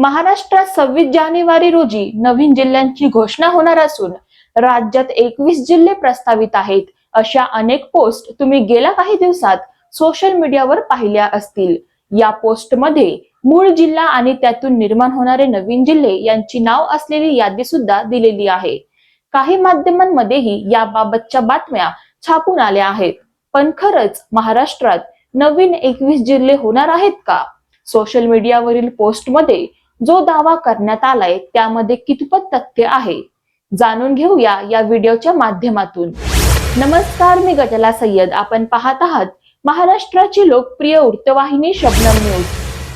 महाराष्ट्रात सव्वीस जानेवारी रोजी नवीन जिल्ह्यांची घोषणा होणार असून राज्यात एकवीस जिल्हे प्रस्तावित आहेत. अशा अनेक पोस्ट तुम्ही गेल्या काही दिवसात सोशल मीडियावर पाहिल्या असतील. या पोस्टमध्ये मूळ जिल्हा आणि त्यातून निर्माण होणारे नवीन जिल्हे यांची नाव असलेली यादी सुद्धा दिलेली आहे. काही माध्यमांमध्येही याबाबतच्या बातम्या छापून आल्या आहेत. पण खरंच महाराष्ट्रात नवीन एकवीस जिल्हे होणार आहेत का? सोशल मीडियावरील पोस्टमध्ये जो दावा करण्यात आलाय त्यामध्ये कितपत तथ्य आहे जाणून घेऊया या व्हिडिओच्या माध्यमातून. नमस्कार मी गजला सय्यद. आपण पाहत आहात महाराष्ट्राची लोकप्रिय वृत्तवाहिनी शबनम न्यूज.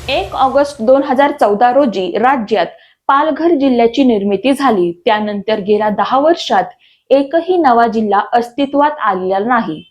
एक ऑगस्ट दोन हजार चौदा रोजी राज्यात पालघर जिल्ह्याची निर्मिती झाली. त्यानंतर गेल्या दहा वर्षात एकही नवा जिल्हा अस्तित्वात आलेला नाही.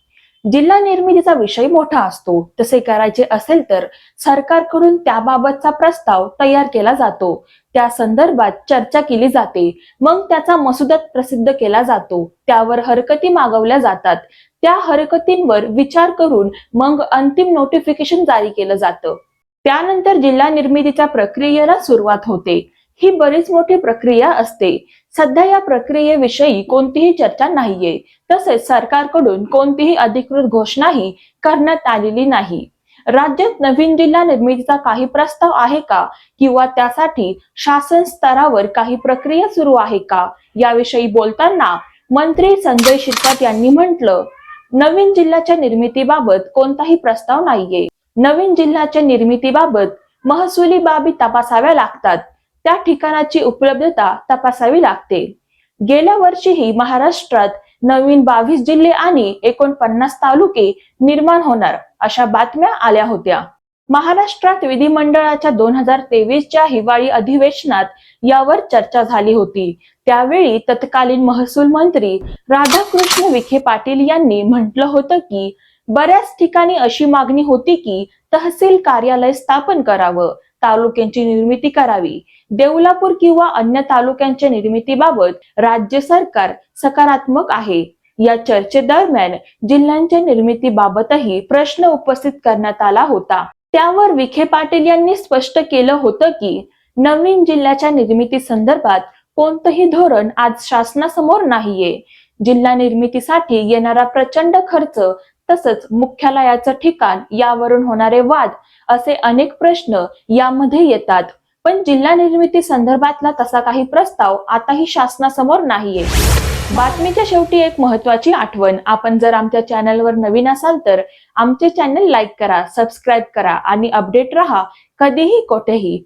जिल्हा निर्मितीचा विषय मोठा असतो. तसे करायचे असेल तर सरकारकडून त्याबाबतचा प्रस्ताव तयार केला जातो. त्या संदर्भात चर्चा केली जाते. मग त्याचा मसुदात प्रसिद्ध केला जातो. त्यावर हरकती मागवल्या जातात. त्या हरकतींवर विचार करून मग अंतिम नोटिफिकेशन जारी केलं जातं. त्यानंतर जिल्हा निर्मितीच्या प्रक्रियेला सुरुवात होते. ही बरीच मोठी प्रक्रिया असते. सध्या या प्रक्रियेविषयी कोणतीही चर्चा नाहीये. तसेच सरकारकडून कोणतीही अधिकृत घोषणाही करण्यात आलेली नाही. राज्यात नवीन जिल्हा निर्मितीचा काही प्रस्ताव आहे का? किंवा त्यासाठी शासन स्तरावर काही प्रक्रिया सुरू आहे का? याविषयी बोलताना मंत्री संजय शिरसाट यांनी म्हटलं नवीन जिल्ह्याच्या निर्मितीबाबत कोणताही प्रस्ताव नाहीये. नवीन जिल्ह्याच्या निर्मितीबाबत महसुली बाबी तपासाव्या लागतात. त्या ठिकाणाची उपलब्धता तपासावी लागते. गेल्या वर्षीही महाराष्ट्रात नवीन बावीस जिल्हे आणि एकोणपन्नास तालुके निर्माण होणार अशा बातम्या आल्या होत्या. महाराष्ट्रात विधिमंडळाच्या दोन हजार तेवीसच्या हिवाळी अधिवेशनात यावर चर्चा झाली होती. त्यावेळी तत्कालीन महसूल मंत्री राधाकृष्ण विखे पाटील यांनी म्हटलं होतं की बऱ्याच ठिकाणी अशी मागणी होती की तहसील कार्यालय स्थापन करावं. तालुक्यांची निर्मिती करावी. देवलापूर किंवा अन्य तालुक्यांच्या निर्मितीबाबत राज्य सरकार सकारात्मक आहे. या चर्चेदरम्यान जिल्ह्यांच्या निर्मितीबाबतही प्रश्न उपस्थित करण्यात आला होता. त्यावर विखे पाटील यांनी स्पष्ट केलं होतं की नवीन जिल्ह्याच्या निर्मिती संदर्भात कोणतंही धोरण आज शासनासमोर नाहीये. जिल्हा निर्मितीसाठी येणारा प्रचंड खर्च तसंच मुख्यालयाचं ठिकाण यावरून होणारे वाद असे अनेक प्रश्न यामध्ये येतात. पण जिल्हा निर्मिती संदर्भातला तसा काही प्रस्ताव आताही शासनासमोर नाहीये. बातमीच्या शेवटी एक महत्वाची आठवण. आपण जर आमच्या चॅनलवर नवीन असाल तर आमचे चॅनल लाईक करा सबस्क्राईब करा आणि अपडेट रहा. कधीही कोठेही.